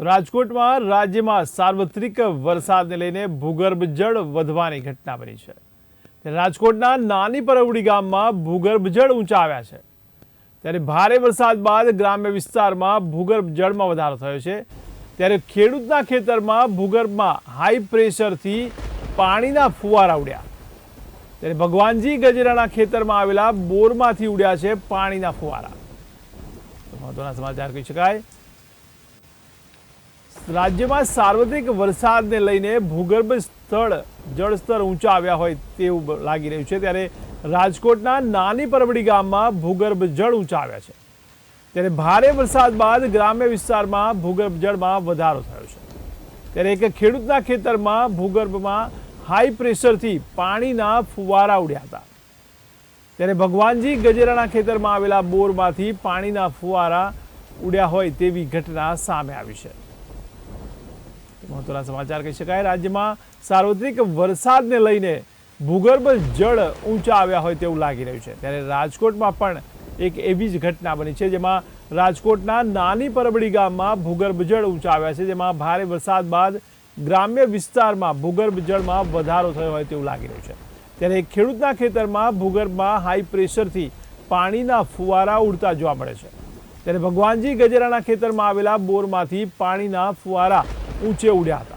રાજકોટમાં રાજ્યમાં સાર્વત્રિક વરસાદને લઈને ભૂગર્ભ જળ વધવાની ઘટના બની છે. રાજકોટના નાની પરવડી ગામમાં ભૂગર્ભ જળ ઊંચા આવ્યા છે. ત્યારે ભારે વરસાદ બાદ ગ્રામ્ય વિસ્તારમાં ભૂગર્ભ જળમાં વધારો થયો છે. ત્યારે ખેડૂતના ખેતરમાં ભૂગર્ભમાં હાઈ પ્રેશરથી પાણીના ફુવારા ઉડ્યા. ત્યારે ભગવાનજી ગજરાના ખેતરમાં આવેલા બોરમાંથી ઉડ્યા છે પાણીના ફુવારા. મહત્વના સમાચાર કહી શકાય. રાજ્યમાં સાર્વત્રિક વરસાદને લઈને ભૂગર્ભ સ્થળ, જળસ્તર ઊંચા આવ્યા હોય તેવું લાગી રહ્યું છે. ત્યારે રાજકોટના નાની પરબડી ગામમાં ભૂગર્ભ જળ ઊંચા આવ્યા છે. ત્યારે ભારે વરસાદ બાદ ગ્રામ્ય વિસ્તારમાં ભૂગર્ભ જળમાં વધારો થયો છે. ત્યારે એક ખેડૂતના ખેતરમાં ભૂગર્ભમાં હાઈ પ્રેશરથી પાણીના ફુવારા ઉડ્યા હતા. ત્યારે ભગવાનજી ગજેરાના ખેતરમાં આવેલા બોરમાંથી પાણીના ફુવારા ઉડ્યા હોય તેવી ઘટના સામે આવી છે. મહત્વના સમાચાર કહી શકાય. રાજ્યમાં સાર્વત્રિક વરસાદને લઈને ભૂગર્ભ જળ ઊંચા આવ્યા હોય તેવું લાગી રહ્યું છે. ત્યારે રાજકોટમાં પણ એક એવી જ ઘટના બની છે જેમાં રાજકોટના નાની પરબડી ગામમાં ભૂગર્ભ જળ ઊંચા આવ્યા છે. જેમાં ભારે વરસાદ બાદ ગ્રામ્ય વિસ્તારમાં ભૂગર્ભ જળમાં વધારો થયો હોય તેવું લાગી રહ્યું છે. ત્યારે ખેડૂતના ખેતરમાં ભૂગર્ભમાં હાઈ પ્રેશરથી પાણીના ફુવારા ઉડતા જોવા મળે છે. ત્યારે ભગવાનજી ગજેરાના ખેતરમાં આવેલા બોરમાંથી પાણીના ફુવારા ઊંચે ઉડ્યા હતા